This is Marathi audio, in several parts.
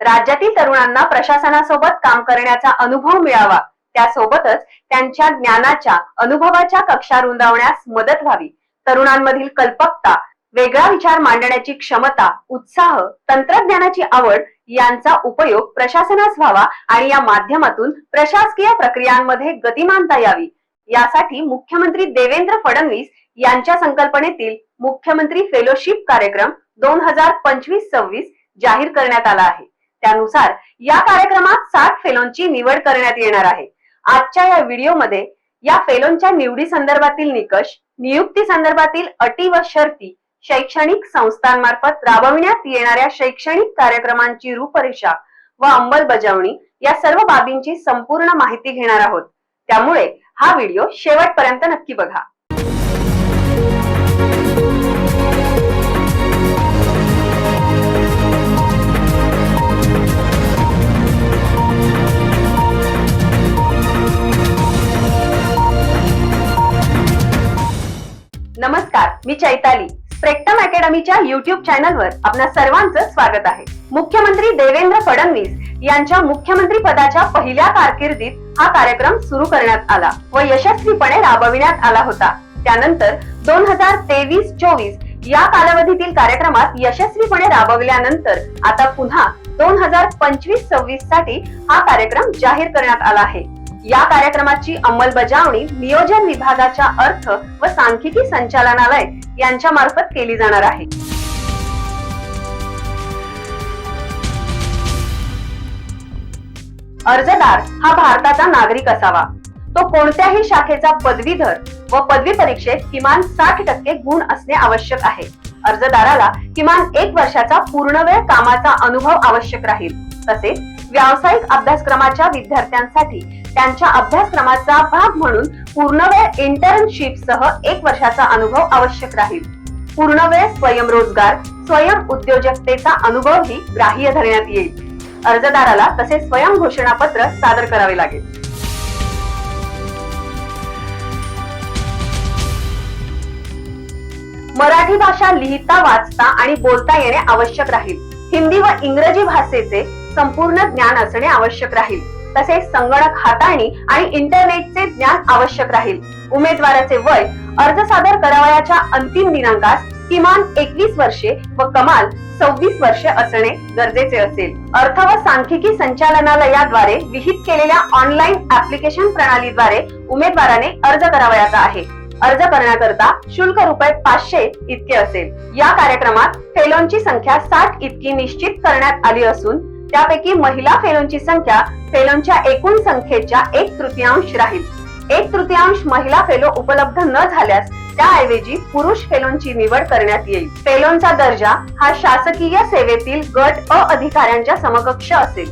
राज्यातील तरुणांना प्रशासनासोबत काम करण्याचा अनुभव मिळावा. त्यासोबतच त्यांच्या ज्ञानाच्या अनुभवाच्या कक्षा रुंदावण्यास मदत व्हावी. तरुणांमधील कल्पकता वेगळा विचार मांडण्याची क्षमता उत्साह तंत्रज्ञानाची आवड यांचा उपयोग प्रशासनास व्हावा आणि या माध्यमातून प्रशासकीय प्रक्रियांमध्ये गतिमानता यावी. यासाठी मुख्यमंत्री देवेंद्र फडणवीस यांच्या संकल्पनेतील मुख्यमंत्री फेलोशिप कार्यक्रम दोन हजार पंचवीस सव्वीस जाहीर करण्यात आला आहे. त्यानुसार या कार्यक्रमात साठ फेलोंची निवड करण्यात येणार आहे. आजच्या या व्हिडिओमध्ये या फेलोंच्या निवडी संदर्भातील निकष नियुक्ती संदर्भातील अटी व शर्ती शैक्षणिक संस्थांमार्फत राबविण्यात येणाऱ्या शैक्षणिक कार्यक्रमांची रूपरेषा व अंमलबजावणी या सर्व बाबींची संपूर्ण माहिती घेणार आहोत. त्यामुळे हा व्हिडिओ शेवटपर्यंत नक्की बघा. नमस्कार मी चैताली. स्प्रेक्टम अकॅडमीच्या युट्यूब चॅनलवर आपणा सर्वांचं स्वागत आहे. मुख्यमंत्री देवेंद्र फडणवीस यांच्या मुख्यमंत्री पदाच्या पहिल्या कारकिर्दीत हा कार्यक्रम सुरू करण्यात आला व यशस्वीपणे राबविण्यात आला होता. त्यानंतर दोन हजार तेवीस चोवीस या कालावधीतील कार्यक्रमात यशस्वीपणे राबविल्यानंतर आता पुन्हा दोन हजार पंचवीस सव्वीससाठी हा कार्यक्रम जाहीर करण्यात आला आहे. या कार्यक्रमाची अंमलबजावणी नियोजन विभागाच्या अर्थ व सांख्यिकी संचालनालय यांच्या मार्फत केली जाणार आहे. अर्जदार हा भारताचा नागरिक असावा. तो कोणत्याही शाखेचा पदवीधर व पदवी परीक्षेत किमान साठ टक्के गुण असणे आवश्यक आहे. अर्जदाराला किमान एक वर्षाचा पूर्णवेळ कामाचा अनुभव आवश्यक राहील. तसेच व्यावसायिक अभ्यासक्रमाच्या विद्यार्थ्यांसाठी त्यांच्या अभ्यासक्रमाचा भाग म्हणून पूर्णवेळ इंटर्नशिप सह एक वर्षाचा अनुभव आवश्यक राहील. पूर्णवेळ स्वयंरोजगार स्वयं उद्योजकतेचा अनुभवही ग्राह्य धरण्यात येईल. अर्जदाराला तसे स्वयं घोषणापत्र सादर करावे लागेल. मराठी भाषा लिहिता वाचता आणि बोलता येणे आवश्यक राहील. हिंदी व इंग्रजी भाषेचे संपूर्ण ज्ञान असणे आवश्यक राहील. तसेच संगणक हाताळणी आणि इंटरनेटचे ज्ञान आवश्यक राहील. उमेदवाराचे वय अर्ज सादर करावयाच्या अंतिम दिनांकास किमान एकवीस वर्षे व कमाल सव्वीस वर्षे असणे गरजेचे असेल. अर्थ व सांख्यिकी संचालनालयाद्वारे विहित केलेल्या ऑनलाईन ऍप्लिकेशन प्रणालीद्वारे उमेदवाराने अर्ज करावयाचा आहे. अर्ज करण्याकरता शुल्क रुपये पाचशे इतके असेल. या कार्यक्रमात फेलोंची संख्या साठ इतकी निश्चित करण्यात आली असून त्यापैकी महिला फेलोंची संख्या फेलोंच्या एकूण संख्येच्या एक तृतीयांश राहील. एक तृतीयांश महिला फेलो उपलब्ध न झाल्यास त्याऐवजी पुरुष फेलोंची निवड करण्यात येईल. फेलोंचा दर्जा हा शासकीय सेवेतील गट अ अधिकाऱ्यांच्या समकक्ष असेल.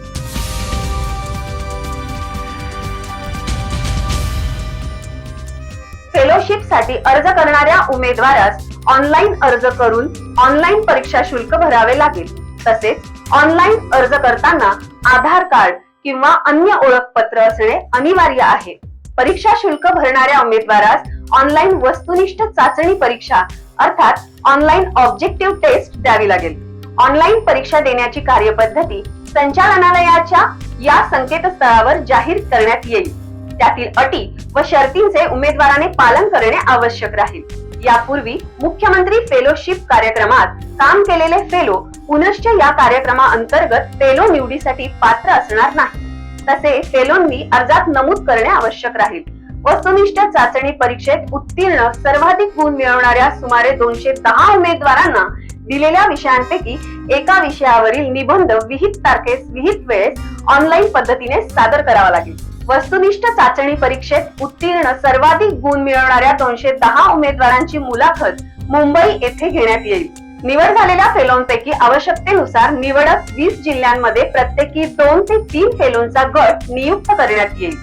फेलोशिपसाठी अर्ज करणाऱ्या उमेदवारास ऑनलाईन अर्ज करून ऑनलाईन परीक्षा शुल्क भरावे लागेल. तसेच ऑनलाईन अर्ज करताना आधार कार्ड किंवा अन्य ओळखपत्र असणे अनिवार्य आहे. परीक्षा शुल्क भरणाऱ्या उमेदवारास ऑनलाईन वस्तुनिष्ठ चाचणी परीक्षा अर्थात ऑनलाईन ऑब्जेक्टिव्ह टेस्ट द्यावी लागेल. ऑनलाईन परीक्षा देण्याची कार्यपद्धती संचालनालयाच्या या संकेतस्थळावर जाहीर करण्यात येईल. त्यातील अटी व शर्तींचे उमेदवाराने पालन करणे आवश्यक राहील. यापूर्वी मुख्यमंत्री फेलोशिप कार्यक्रमात काम केलेले फेलो पुनश्च या कार्यक्रमाअंतर्गत फेलो निवडीसाठी पात्र असणार नाही. तसे फेलोंनी अर्जात नमूद करणे आवश्यक राहील. वस्तुनिष्ठ चाचणी परीक्षेत उत्तीर्ण सर्वाधिक गुण मिळवणाऱ्या सुमारे दोनशे दहा उमेदवारांना दिलेल्या विषयांपैकी एका विषयावरील निबंध विहित तारखेस विहित वेळेस ऑनलाईन पद्धतीने सादर करावा लागेल. वस्तुनिष्ठ चाचणी परीक्षेत उत्तीर्ण सर्वाधिक गुण मिळवणाऱ्या दोनशे दहा उमेदवारांची मुलाखत मुंबई येथे घेण्यात येईल. निवड झालेल्या फेलोंपैकी आवश्यकतेनुसार निवडक वीस जिल्ह्यांमध्ये प्रत्येकी दोन ते तीन फेलोंचा गट नियुक्त करण्यात येईल.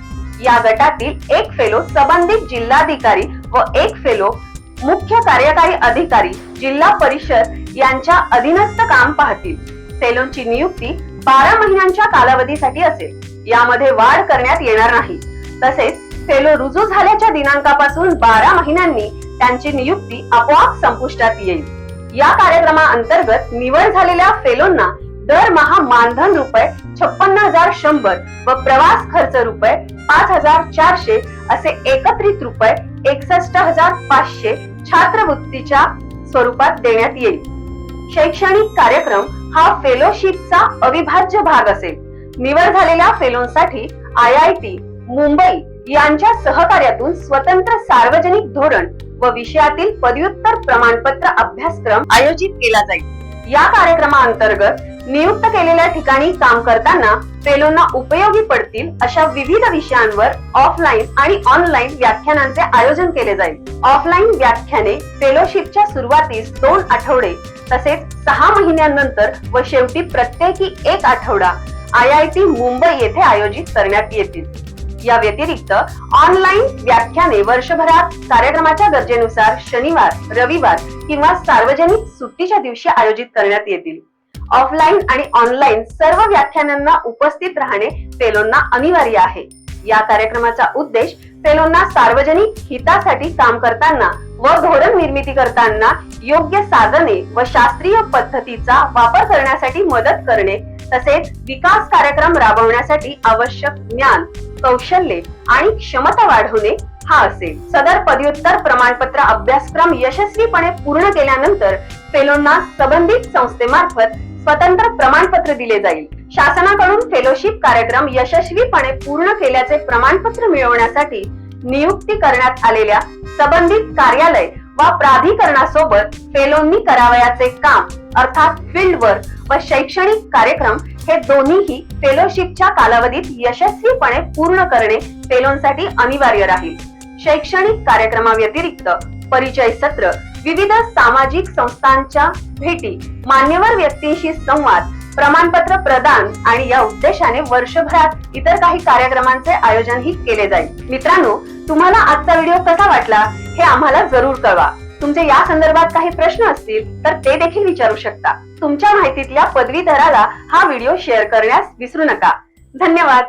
या गटातील एक फेलो संबंधित जिल्हाधिकारी व एक फेलो मुख्य कार्यकारी अधिकारी जिल्हा परिषद यांच्या अधीनस्थ काम पाहतील. फेलोंची नियुक्ती बारा महिन्यांच्या कालावधीसाठी असेल. यामध्ये वाढ करण्यात येणार नाही. तसेच फेलो रुजू झाल्याच्या दिनांकापासून बारा महिन्यांनी त्यांची नियुक्ती आपोआप संपुष्टात येईल. या कार्यक्रमाअंतर्गत निवड झालेल्या फेलोंना दरमहा मानधन रुपये छप्पन्न हजार शंभर व प्रवास खर्च रुपये पाच हजार चारशे असे एकत्रित रुपये एकसष्ट हजार पाचशे छात्रवृत्तीच्या स्वरूपात देण्यात येईल. शैक्षणिक कार्यक्रम हा फेलोशिपचा अविभाज्य भाग असेल. निवड झालेल्या फेलोंसाठी आय आय टी मुंबई यांच्या सहकार्यातून स्वतंत्र सार्वजनिक धोरण व विषयातील पदव्युत्तर प्रमाणपत्र अभ्यासक्रम आयोजित केला जाईल. या कार्यक्रमाअंतर्गत नियुक्त केलेल्या ठिकाणी काम करताना फेलोंना उपयोगी पडतील अशा विविध विषयांवर ऑफलाईन आणि ऑनलाईन व्याख्यानांचे आयोजन केले जाईल. ऑफलाईन व्याख्याने फेलोशिपच्या सुरुवातीस दोन आठवडे तसेच सहा महिन्यानंतर व शेवटी प्रत्येकी एक आठवडा आय आय टी मुंबई येथे आयोजित करण्यात येतील. या व्यतिरिक्त ऑनलाईन व्याख्याने वर्षभरात कार्यक्रमाच्या गरजेनुसार शनिवार रविवार किंवा सार्वजनिक सुट्टीच्या दिवशी आयोजित करण्यात येतील. ऑफलाईन आणि ऑनलाईन सर्व व्याख्यानांना उपस्थित राहणे पेलोंना अनिवार्य आहे. या कार्यक्रमाचा उद्देश पेलोंना सार्वजनिक हितासाठी काम करताना व धोरण निर्मिती करताना योग्य साधने व शास्त्रीय पद्धतीचा वापर करण्यासाठी मदत करणे तसेच विकास कार्यक्रम राबवण्यासाठी आवश्यक ज्ञान कौशल्ये आणि क्षमता वाढवणे हा असेल. सदर पदव्युत्तर प्रमाणपत्र अभ्यासक्रम यशस्वीपणे पूर्ण केल्यानंतर फेलोंना संबंधित संस्थेमार्फत स्वतंत्र प्रमाणपत्र दिले जाईल. शासनाकडून फेलोशिप कार्यक्रम यशस्वीपणे पूर्ण केल्याचे प्रमाणपत्र मिळवण्यासाठी नियुक्ती करण्यात आलेल्या संबंधित कार्यालय व प्राधिकरणासोबत फेलोंनी करावयाचे काम अर्थात फील्ड वर्क व शैक्षणिक कार्यक्रम हे दोन्हीही फेलोशिपच्या कालावधीत यशस्वीपणे पूर्ण करणे फेलोंसाठी अनिवार्य राहील. शैक्षणिक कार्यक्रमाव्यतिरिक्त परिचय सत्र विविध सामाजिक संस्थांच्या भेटी मान्यवर व्यक्तींशी संवाद प्रमाणपत्र प्रदान आणि या उद्देशाने वर्षभरात इतर काही कार्यक्रमांचे आयोजनही केले जाईल. मित्रांनो तुम्हाला आजचा व्हिडिओ कसा वाटला? हे आम्हाला जरूर कळवा. तुमचे या संदर्भात काही प्रश्न असतील तर ते देखील विचारू शकता. तुमच्या माहितीतल्या पदवीधराला हा व्हिडिओ शेअर करण्यास विसरू नका. धन्यवाद.